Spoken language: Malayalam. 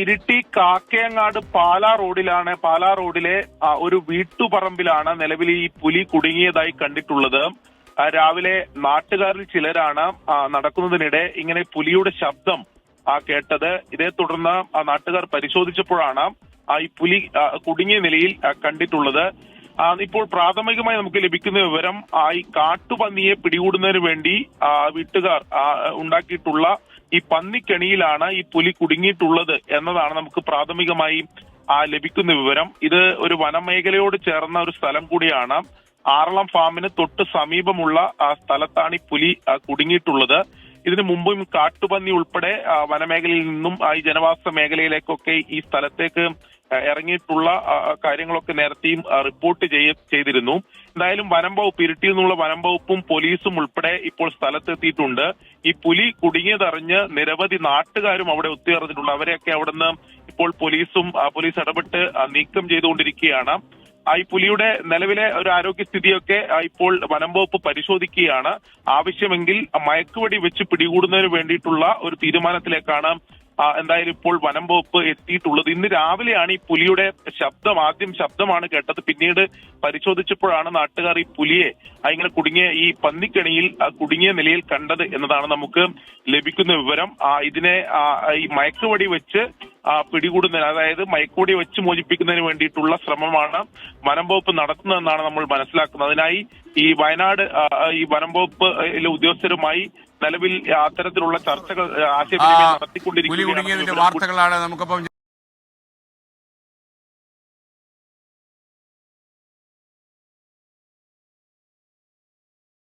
ഇരിട്ടി കാക്കയങ്ങാട് പാലാ റോഡിലാണ് പാലാ റോഡിലെ ഒരു വീട്ടുപറമ്പിലാണ് നിലവിൽ ഈ പുലി കുടുങ്ങിയതായി കണ്ടിട്ടുള്ളത്. രാവിലെ നാട്ടുകാരിൽ ചിലരാണ് നടക്കുന്നതിനിടെ ഇങ്ങനെ പുലിയുടെ ശബ്ദം കേട്ടത്. ഇതേ തുടർന്ന് നാട്ടുകാർ പരിശോധിച്ചപ്പോഴാണ് ഈ പുലി കുടുങ്ങിയ നിലയിൽ കണ്ടിട്ടുള്ളത്. ഇപ്പോൾ പ്രാഥമികമായി നമുക്ക് ലഭിക്കുന്ന വിവരം ഈ കാട്ടുപന്നിയെ പിടികൂടുന്നതിന് വേണ്ടി വീട്ടുകാർ ഉണ്ടാക്കിയിട്ടുള്ള ഈ പന്നിക്കെണിയിലാണ് ഈ പുലി കുടുങ്ങിയിട്ടുള്ളത് എന്നതാണ് നമുക്ക് പ്രാഥമികമായി ആ, ലഭിക്കുന്ന വിവരം. ഇത് ഒരു വനമേഖലയോട് ചേർന്ന ഒരു സ്ഥലം കൂടിയാണ്. ആറളം ഫാമിന് തൊട്ട് സമീപമുള്ള ആ, സ്ഥലത്താണ് ഈ പുലി കുടുങ്ങിയിട്ടുള്ളത്. ഇതിനു മുമ്പും കാട്ടുപന്നി ഉൾപ്പെടെ വനമേഖലയിൽ നിന്നും ഈ ജനവാസ മേഖലയിലേക്കൊക്കെ ഈ സ്ഥലത്തേക്ക് ഇറങ്ങിയിട്ടുള്ള കാര്യങ്ങളൊക്കെ നേരത്തെയും റിപ്പോർട്ട് ചെയ്യ- ചെയ്തിരുന്നു. എന്തായാലും വനം വകുപ്പ് ഇരിട്ടിയിൽ നിന്നുള്ള വനം വകുപ്പും പോലീസും ഉൾപ്പെടെ ഇപ്പോൾ സ്ഥലത്തെത്തിയിട്ടുണ്ട്. ഈ പുലി കുടുങ്ങിയതറിഞ്ഞ് നിരവധി നാട്ടുകാരും അവിടെ ഒത്തുചേർന്നിട്ടുണ്ട്. അവരെയൊക്കെ അവിടുന്ന് ഇപ്പോൾ പോലീസും പോലീസ് ഇടപെട്ട് നീക്കം ചെയ്തുകൊണ്ടിരിക്കുകയാണ്. ഈ പുലിയുടെ നിലവിലെ ഒരു ആരോഗ്യസ്ഥിതിയൊക്കെ ഇപ്പോൾ വനം വകുപ്പ് പരിശോധിക്കുകയാണ്. ആവശ്യമെങ്കിൽ മയക്കുവടി വെച്ച് പിടികൂടുന്നതിന് വേണ്ടിയിട്ടുള്ള ഒരു തീരുമാനത്തിലേക്കാണ് എന്തായാലും ഇപ്പോൾ വനം വകുപ്പ് എത്തിയിട്ടുള്ളത്. ഇന്ന് രാവിലെയാണ് ഈ പുലിയുടെ ശബ്ദം ആദ്യം ശബ്ദമാണ് കേട്ടത്. പിന്നീട് പരിശോധിച്ചപ്പോഴാണ് നാട്ടുകാർ ഈ പുലിയെ ഇങ്ങനെ കുടുങ്ങിയ ഈ പന്നിക്കണിയിൽ കുടുങ്ങിയ നിലയിൽ കണ്ടത് എന്നതാണ് നമുക്ക് ലഭിക്കുന്ന വിവരം. ഇതിനെ ഈ മയക്കുവടി വെച്ച് പിടികൂടുന്ന പിടികൂടുന്നതിന് അതായത് മയക്കുവടി വെച്ച് മോചിപ്പിക്കുന്നതിന് വേണ്ടിയിട്ടുള്ള ശ്രമമാണ് വനം വകുപ്പ് നടത്തുന്നതെന്നാണ് നമ്മൾ മനസ്സിലാക്കുന്നത്. അതിനായി ഈ വയനാട് ഈ വനം ഉദ്യോഗസ്ഥരുമായി നിലവിൽ അത്തരത്തിലുള്ള ചർച്ചകൾ ആശയവിനിമയം നടത്തിക്കൊണ്ടിരിക്കുന്നത് നടത്തിക്കൊണ്ടിരിക്കുകയാണ് വാർത്തകളാണ് നമുക്കിപ്പം